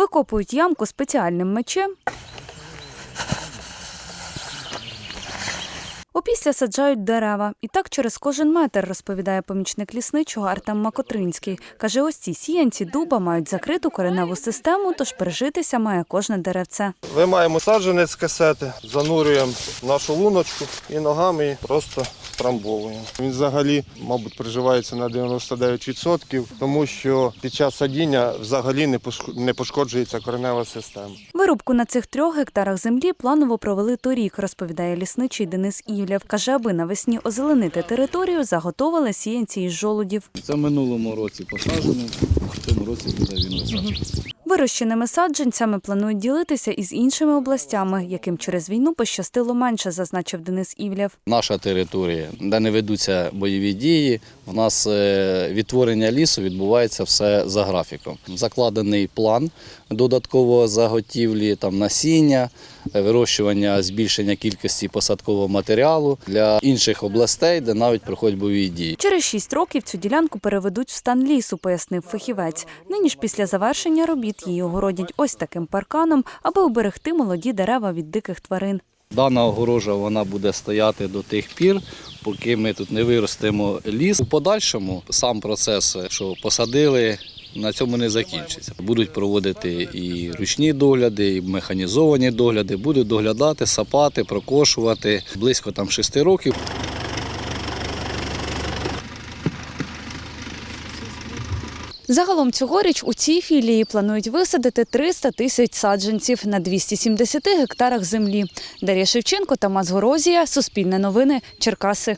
Викопують ямку спеціальним мечем. Опісля саджають дерева. І так через кожен метр, розповідає помічник лісничого Артем Макотринський. Каже, ось ці сіянці дуба мають закриту кореневу систему, тож пережитися має кожне деревце. Виймаємо саджанець з касети, занурюємо нашу луночку і ногами її просто трамбовуємо. Він взагалі, мабуть, приживається на 99%, тому що під час садіння взагалі не пошкоджується коренева система. Вирубку на цих трьох гектарах землі планово провели торік, розповідає лісничий Денис Івлєв. Каже, аби навесні озеленити територію, заготовили сіянці із жолудів. Це в минулому році посаджено, в цьому році буде він висаджений. Вирощеними саджанцями планують ділитися із іншими областями, яким через війну пощастило менше, зазначив Денис Івлєв. Наша територія, де не ведуться бойові дії, у нас е, відтворення лісу відбувається все за графіком. Закладений план додаткового заготівлі, там насіння, е, вирощування, збільшення кількості посадкового матеріалу для інших областей, де навіть проходять бойові дії. Через шість років цю ділянку переведуть в стан лісу, пояснив фахівець. Нині ж після завершення робіт її огородять ось таким парканом, аби уберегти молоді дерева від диких тварин. Дана огорожа вона буде стояти до тих пір, поки ми тут не виростемо ліс. У подальшому сам процес, що посадили, на цьому не закінчиться. Будуть проводити і ручні догляди, і механізовані догляди, будуть доглядати, сапати, прокошувати близько там 6 років. Загалом цьогоріч у цій філії планують висадити 300 тисяч саджанців на 270 гектарах землі. Дар'я Шевченко, Тамас Горозія, Суспільне новини, Черкаси.